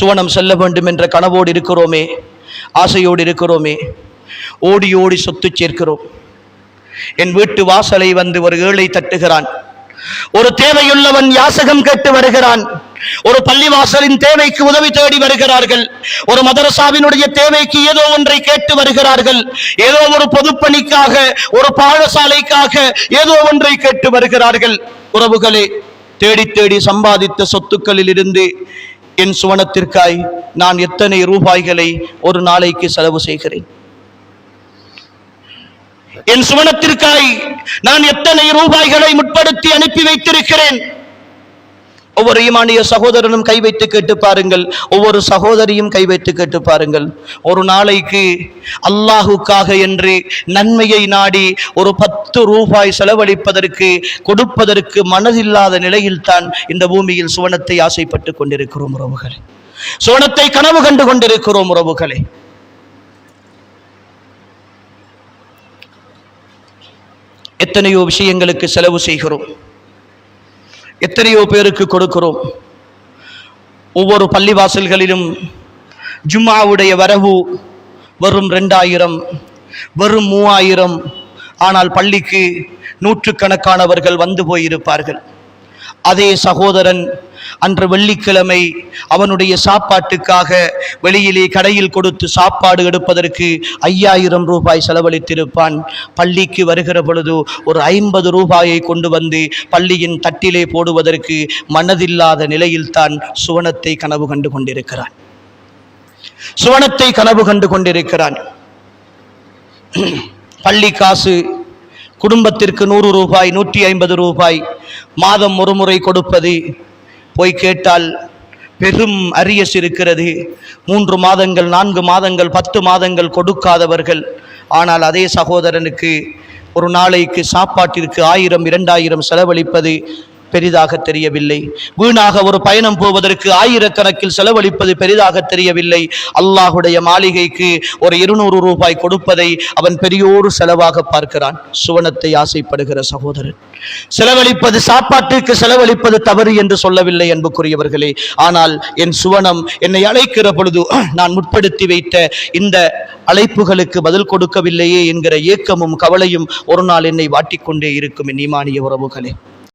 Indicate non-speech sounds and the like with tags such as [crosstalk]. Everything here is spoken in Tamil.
சுவனம் செல்ல வேண்டும் என்ற கனவோடு இருக்கிறோமே ஆசையோடு இருக்கிறோமே ஓடி ஓடி சொத்து சேர்க்கிறோம். என் வீட்டு வாசலை வந்து ஒரு ஏழை தட்டுகிறான். ஒரு தேவையுள்ளவன் யாசகம் கேட்டு வருகிறான். ஒரு பள்ளிவாசலின் தேவைக்கு உதவி தேடி வருகிறார்கள். ஒரு மதரசாவினுடைய தேவைக்கு ஏதோ ஒன்றை கேட்டு வருகிறார்கள். ஏதோ ஒரு பொதுப்பணிக்காக ஒரு பாடசாலைக்காக ஏதோ ஒன்றை கேட்டு வருகிறார்கள். உறவுகளே தேடி தேடி சம்பாதித்த சொத்துக்களில் இருந்து என் சுவனத்திற்காய் நான் எத்தனை ரூபாய்களை ஒரு நாளைக்கு செலவு செய்கிறேன்? என் சுவனத்திற்காய் நான் எத்தனை ரூபாய்களை முற்படுத்தி அனுப்பி வைத்திருக்கிறேன்? ஒவ்வொரு ஈமானிய சகோதரனும் கை வைத்து கேட்டு பாருங்கள். ஒவ்வொரு சகோதரியும் கை வைத்து கேட்டு பாருங்கள். ஒரு நாளைக்கு அல்லாஹுக்காக என்று நன்மையை நாடி ஒரு பத்து ரூபாய் செலவழிப்பதற்கு கொடுப்பதற்கு மனதில்லாத நிலையில்தான் இந்த பூமியில் சுவனத்தை ஆசைப்பட்டு கொண்டிருக்கிறோம் உறவுகளே. சுவனத்தை கனவு கண்டு கொண்டிருக்கிறோம் உறவுகளே. எத்தனையோ விஷயங்களுக்கு செலவு செய்கிறோம். எத்தனையோ பேருக்கு கொடுக்கிறோம். ஒவ்வொரு பள்ளிவாசல்களிலும் ஜும்மாவுடைய வரவு வரும் ரெண்டாயிரம் வரும் மூவாயிரம். ஆனால் பள்ளிக்கு நூற்றுக்கணக்கானவர்கள் வந்து போயிருப்பார்கள். அதே சகோதரன் அன்று வெள்ளிக்கிழமை அவனுடைய சாப்பாட்டுக்காக வெளியிலே கடையில் கொடுத்து சாப்பாடு எடுப்பதற்கு ஐயாயிரம் ரூபாய் செலவழித்திருப்பான். பள்ளிக்கு வருகிற பொழுது ஒரு ஐம்பது ரூபாயை கொண்டு வந்து பள்ளியின் தட்டிலே போடுவதற்கு மனதில்லாத நிலையில்தான் சுவனத்தை கனவு கண்டு கொண்டிருக்கிறான். சுவனத்தை கனவு கண்டு கொண்டிருக்கிறான். பள்ளி காசு குடும்பத்திற்கு நூறு ரூபாய் நூற்றி ஐம்பது ரூபாய் மாதம் ஒரு முறை கொடுப்பது. போய் கேட்டால் பெரும் அரியஸ் இருக்கிறது. மூன்று மாதங்கள் நான்கு மாதங்கள் பத்து மாதங்கள் கொடுக்காதவர்கள். ஆனால் அதே சகோதரனுக்கு ஒரு நாளைக்கு சாப்பாட்டிற்கு ஆயிரம் இரண்டாயிரம் செலவழிப்பது பெரிதாக தெரியவில்லை. வீணாக ஒரு பயணம் போவதற்கு ஆயிரக்கணக்கில் செலவழிப்பது பெரிதாக தெரியவில்லை. அல்லாஹுடைய மாளிகைக்கு ஒரு இருநூறு ரூபாய் கொடுப்பதை அவன் பெரியோரு செலவாக பார்க்கிறான். சுவனத்தை ஆசைப்படுகிற சகோதரன். செலவழிப்பது சாப்பாட்டுக்கு செலவழிப்பது தவறு என்று சொல்லவில்லை அன்புக்குரியவர்களே. ஆனால் என் சுவனம் என்னை அழைக்கிற பொழுது [clears throat] நான் முற்படுத்தி வைத்த இந்த அழைப்புகளுக்கு பதில் கொடுக்கவில்லையே என்கிற ஏக்கமும் கவலையும் ஒரு நாள் என்னை வாட்டிக்கொண்டே இருக்கும் என் ஈமானிய உறவுகளே.